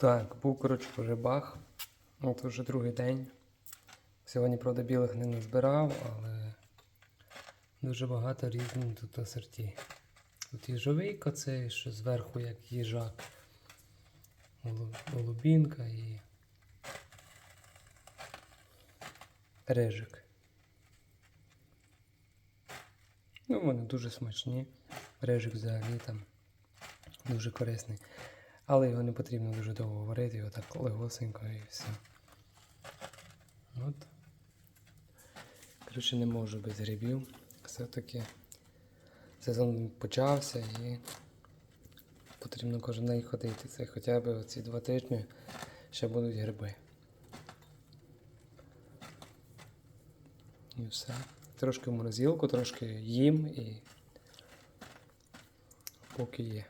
Так, був, коротше, по грибах. От вже другий день. Сьогодні, правда, білих не назбирав, але дуже багато різних тут асорті. Тут їжовийка, це що зверху як їжак. Голубінка і рижик. Ну, вони дуже смачні. Рижик взагалі там дуже корисний. Але його не потрібно дуже довго варити, його так легосенько і все. От. Коротше, не можу без грибів. Все-таки сезон почався і потрібно кожен день ходити. Це хоча б оці два тижні ще будуть гриби. І все. Трошки в морозилку, трошки їм і поки є.